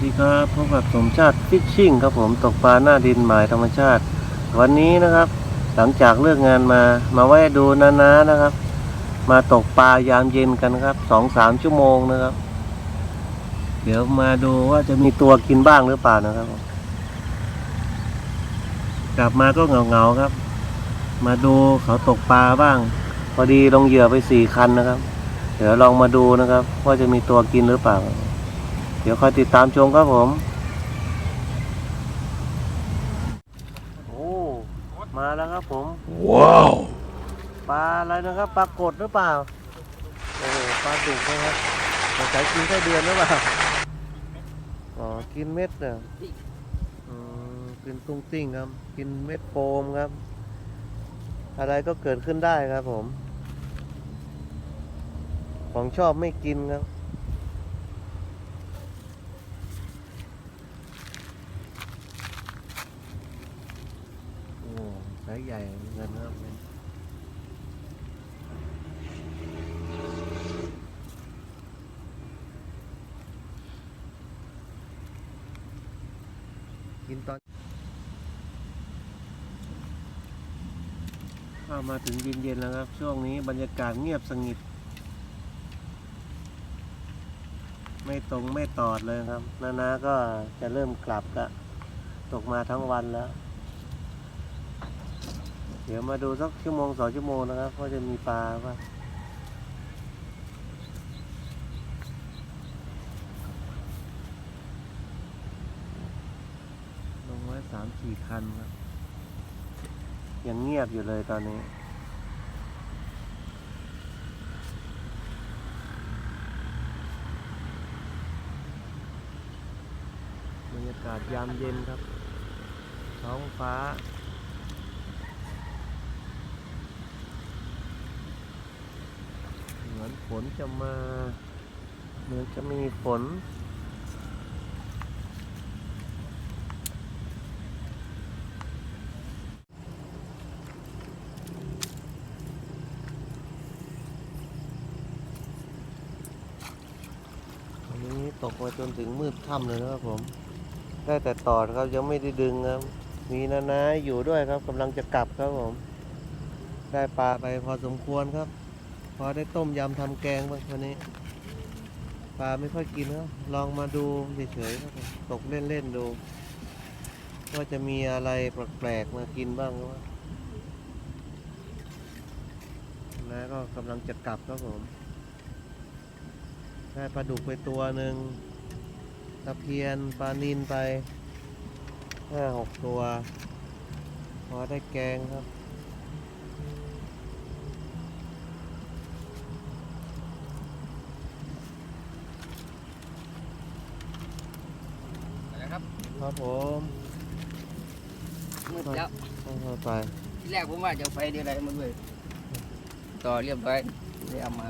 วัสดีครับพบกับสมชาติฟิชชิ่งครับผมตกปลาหน้าดินหมายธรรมชาติ วันนี้นะครับ หลังจากเลิกงานมามาแวะดูนานานะครับ มาตกปลายามเย็นกันครับสองสามชั่วโมงนะครับ เดี๋ยวมาดูว่าจะมีตัวกินบ้างหรือเปล่านะครับ กลับมาก็เงาเงาๆครับ มาดูเขาตกปลาบ้าง พอดีลงเหยื่อไปสี่คันนะครับ เดี๋ยวลองมาดูนะครับ ว่าจะมีตัวกินหรือเปล่า เดี๋ยวคอยติดตามชมครับผม โอ้ มาแล้วครับผม ว้าว ปลาอะไรนะครับ ปลากดหรือเปล่า โอ้โหปลาดุกนะครับสงสัยกินไส้เดือนหรือเปล่า อ๋อ กินเม็ดเนี่ยอืมกินตุ้งติ้งครับ กินเม็ดโฟมครับ อะไรก็เกิดขึ้นได้ครับผม ของชอบไม่กินครับ โอ้ไซส์ ใหญ่เหมือนกันครับเนี่ยกินตอนข้ามาถึงเย็นๆแล้วครับ ช่วงนี้บรรยากาศเงียบสงบไม่ตรงไม่ตอดเลยครับ นานาก็จะเริ่มกลับละตกมาทั้งวันแล้ว ดี๋ยวมาดูสักชั่วโมงสองชั่วโมงนะครับว่าจะมีปลาป่ะลงไว้สามสี่คันครับ ยังเงียบอยู่เลยตอนนี้บรรยากาศยามเย็นครับ ท้องฟ้า เหมือน ฝนจะมา เหมือนจะมีฝนวันนี้ตกมาจนถึงมืดค่ำเลยนะครับผม ได้แต่ตอดครับยังไม่ได้ดึงครับ มีนานาอยู่ด้วยครับกำลังจะกลับครับผม ได้ปลาไปพอสมควรครับ อได้ต้มยำทำแกงบ้างวันนี้ปลาไม่ค่อยกินครับลองมาดูเฉยๆตกเล่นๆดูว่าจะมีอะไรแปลกๆมากินบ้างหรือว่านะก็กำลังจะกลับครับผมได้ปลาดุกไปตัวหนึ่งตะเพียนปลานินไปห้าหกตัว พอได้แกงครับ นะ ครับครับผมมืดแล้วค่อยๆไปที่แรกผมว่าจะเอาไปเดี๋ยวอะไรมาด้วยต่อเรียบร้อยได้เอามา